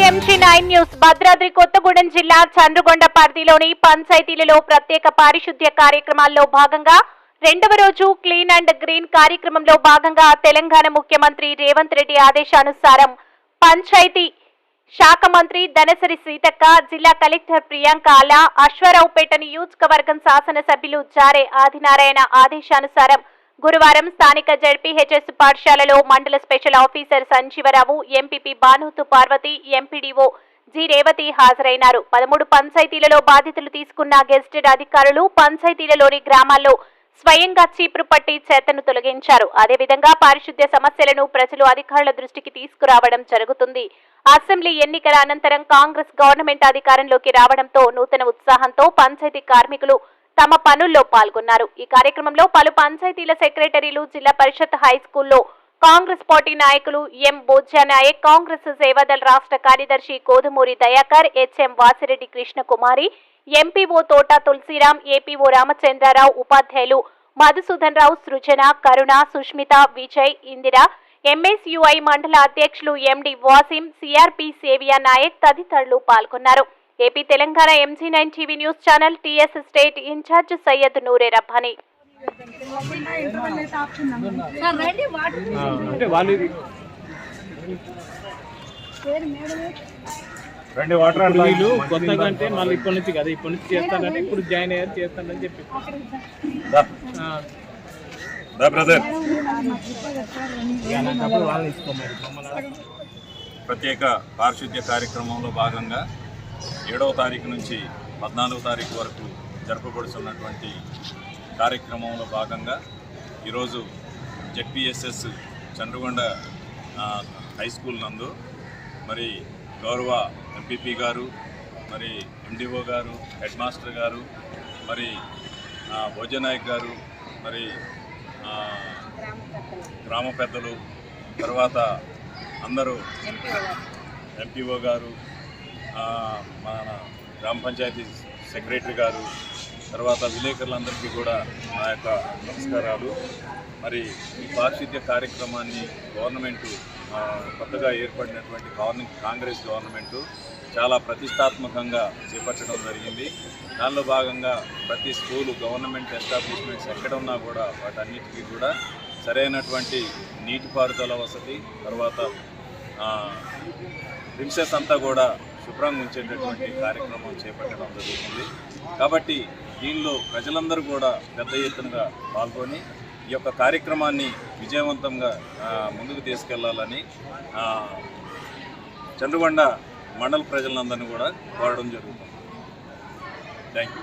Nine news Bhadradri Kothagudem జిల్లా చంద్రగొండ పరిధిలోని పంచాయతీలలో ప్రత్యేక పారిశుద్ధ్య కార్యక్రమాల్లో భాగంగా రెండవ రోజు క్లీన్ అండ్ గ్రీన్ కార్యక్రమంలో భాగంగా తెలంగాణ ముఖ్యమంత్రి రేవంత్ రెడ్డి ఆదేశానుసారం పంచాయతీ శాఖ మంత్రి ధనసరి సీతక్క జిల్లా కలెక్టర్ ప్రియాంక అలా అశ్వారావుపేట నియోజకవర్గం శాసనసభ్యులు జారే ఆదినారాయణ ఆదేశానుసారం గురువారం స్థానిక జడ్పీహెచ్ఎస్ పాఠశాలలో మండల special officer Sanjeevarao MPP Banothu Parvathi MPDO G Revathi హాజరైనారు. పదమూడు పంచాయతీలలో బాధితులు తీసుకున్న గెజిటెడ్ అధికారులు పంచాయతీలలోని గ్రామాల్లో స్వయంగా చీపురు పట్టి చేతను తొలగించారు. అదేవిధంగా పారిశుద్ధ్య సమస్యలను ప్రజలు అధికారుల దృష్టికి తీసుకురావడం జరుగుతుంది. అసెంబ్లీ ఎన్నికల అనంతరం కాంగ్రెస్ గవర్నమెంట్ అధికారంలోకి రావడంతో నూతన ఉత్సాహంతో పంచాయతీ కార్మికులు తమ పనుల్లో పాల్గొన్నారు. ఈ కార్యక్రమంలో పలు పంచాయతీల సెక్రటరీలు జిల్లా పరిషత్ హై స్కూల్లో కాంగ్రెస్ పార్టీ నాయకులు ఎం బోజ్జా నాయక్ కాంగ్రెస్ సేవాదళ రాష్ట్ర కార్యదర్శి Kodumuri Dayakar HM Vasireddy Krishnakumari MPO Thota Tulasiram APO Ramachandra Rao ఉపాధ్యాయులు మధుసూదన్ రావు సృజన కరుణ సుష్మిత విజయ్ ఇందిర ఎంఎస్యుఐ మండల అధ్యక్షులు ఎండి వాసిం సిఆర్పి సేవియా నాయక్ తదితరులు పాల్గొన్నారు. AP Telangana MG nine TV news channel TS state incharge Syed Noore Rabbani. అంటే వాళ్ళు ఇది రండి వాటర్ వీళ్ళు కొత్తగా అంటే మళ్ళీ ఇప్పటి నుంచి కదా ఇప్పటి నుంచి చేస్తానంటే ఇప్పుడు జాయిన్ అయ్యారు చేస్తానని చెప్పి. బ్రదర్ ప్రత్యేక పారిశుద్ధ్య కార్యక్రమంలో భాగంగా ఏడవ తారీఖు నుంచి పద్నాలుగో తారీఖు వరకు జరపబడుతున్నటువంటి కార్యక్రమంలో భాగంగా ఈరోజు జెడ్పిఎస్ఎస్ చంద్రగొండ హై స్కూల్ నందు మరి గౌరవ ఎంపీపీ గారు మరి ఎండిఓ గారు హెడ్ మాస్టర్ గారు మరి భోజనాయక్ గారు మరి గ్రామ పెద్దలు తర్వాత అందరూ ఎంపీఓ గారు. మన గ్రామ పంచాయతీ సెక్రటరీ గారు తర్వాత విలేకరులందరికీ కూడా నా యొక్క నమస్కారాలు. మరి ఈ పారిశుద్ధ్య కార్యక్రమాన్ని గవర్నమెంటు కొత్తగా ఏర్పడినటువంటి కాంగ్రెస్ గవర్నమెంటు చాలా ప్రతిష్టాత్మకంగా చేపట్టడం జరిగింది. దానిలో భాగంగా ప్రతి స్కూలు గవర్నమెంట్ ఎస్టాబ్లిష్మెంట్స్ ఎక్కడ ఉన్నా కూడా వాటన్నిటికీ కూడా సరైనటువంటి నీటిపారుదల వసతి తర్వాత రిమ్సెస్ అంతా కూడా శుభ్రంగా ఉంచేటటువంటి కార్యక్రమం చేపట్టడం జరుగుతుంది. కాబట్టి దీనిలో ప్రజలందరూ కూడా పెద్ద ఎత్తునగా పాల్గొని ఈ యొక్క కార్యక్రమాన్ని విజయవంతంగా ముందుకు తీసుకెళ్ళాలని ఆ, చంద్రగొండ మండల ప్రజలందరినీ కూడా కోరడం జరుగుతుంది. Thank you